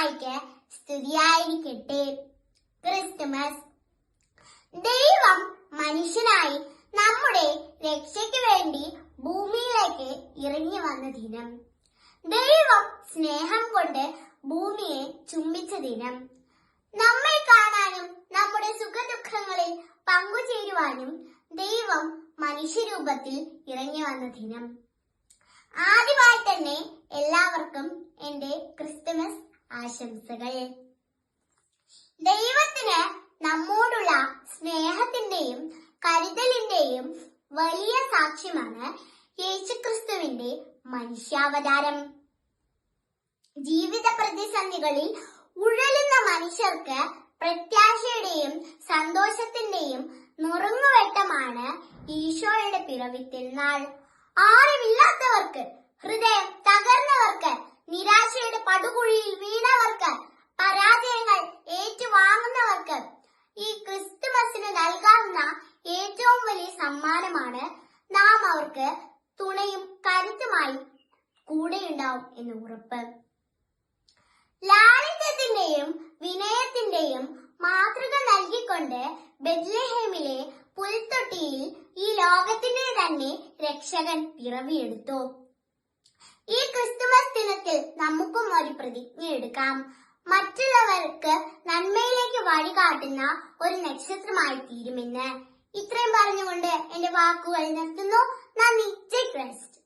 മിശിഹായിക്ക് സ്തുതിയായിരിക്കട്ടെ. ക്രിസ്തുമസ്. ദൈവം മനുഷ്യനായി നമ്മുടെ രക്ഷയ്ക്ക് വേണ്ടി ഭൂമിയിലേക്ക് ഇറങ്ങി വന്ന ദിനം. ദൈവം സ്നേഹം കൊണ്ട് ഭൂമിയെ ചുംബിച്ച ദിനം. നമ്മെ കാണാനും നമ്മുടെ സുഖദുഃഖങ്ങളിൽ പങ്കുചേരുവാനും ദൈവം മനുഷ്യരൂപത്തിൽ ഇറങ്ങി വന്ന ദിനം. ആദ്യമായി തന്നെ ആശംസകൾ. ദൈവത്തിന് നമ്മോടുള്ള സ്നേഹത്തിന്റെയും കരുതലിന്റെയും വലിയ സാക്ഷ്യമാണ് യേശുക്രിസ്തുവിന്റെ മനുഷ്യാവതാരം. ജീവിത പ്രതിസന്ധികളിൽ ഉഴലുന്ന മനുഷ്യർക്ക് പ്രത്യാശയുടെയും സന്തോഷത്തിന്റെയും നുറുങ്ങുവെട്ടമാണ് ഈശോയുടെ പിറവിത്തിൽ നാൾ. ആരുമില്ലാത്തവർക്ക് ഹൃദയം തകർന്നവർക്ക് നിരാശയുടെ പടുകുഴിയിൽ വീണവർക്ക് സമ്മാനമാണ് നാം അവർക്ക് തുണയും കരുത്തുമായി കൂടെയുണ്ടാവും എന്ന് ഉറപ്പ്. ലാളിത്യത്തിന്റെയും വിനയത്തിന്റെയും മാതൃക നൽകിക്കൊണ്ട് ബെത്ലഹേമിലെ പുൽത്തൊട്ടിയിൽ ഈ ലോകത്തിന്റെ തന്നെ രക്ഷകൻ പിറവിയെടുത്തു. ഈ ക്രിസ്തുമസ് ദിനത്തിൽ നമുക്കും ഒരു പ്രതിജ്ഞ എടുക്കാം. മറ്റുള്ളവർക്ക് നന്മയിലേക്ക് വഴി കാട്ടുന്ന ഒരു നക്ഷത്രമായി തീരുമെന്ന് ഇത്രയും പറഞ്ഞുകൊണ്ട് എന്റെ വാക്കുകൾ നിർത്തുന്നു. നന്ദി. ജയ് ക്രൈസ്റ്റ്.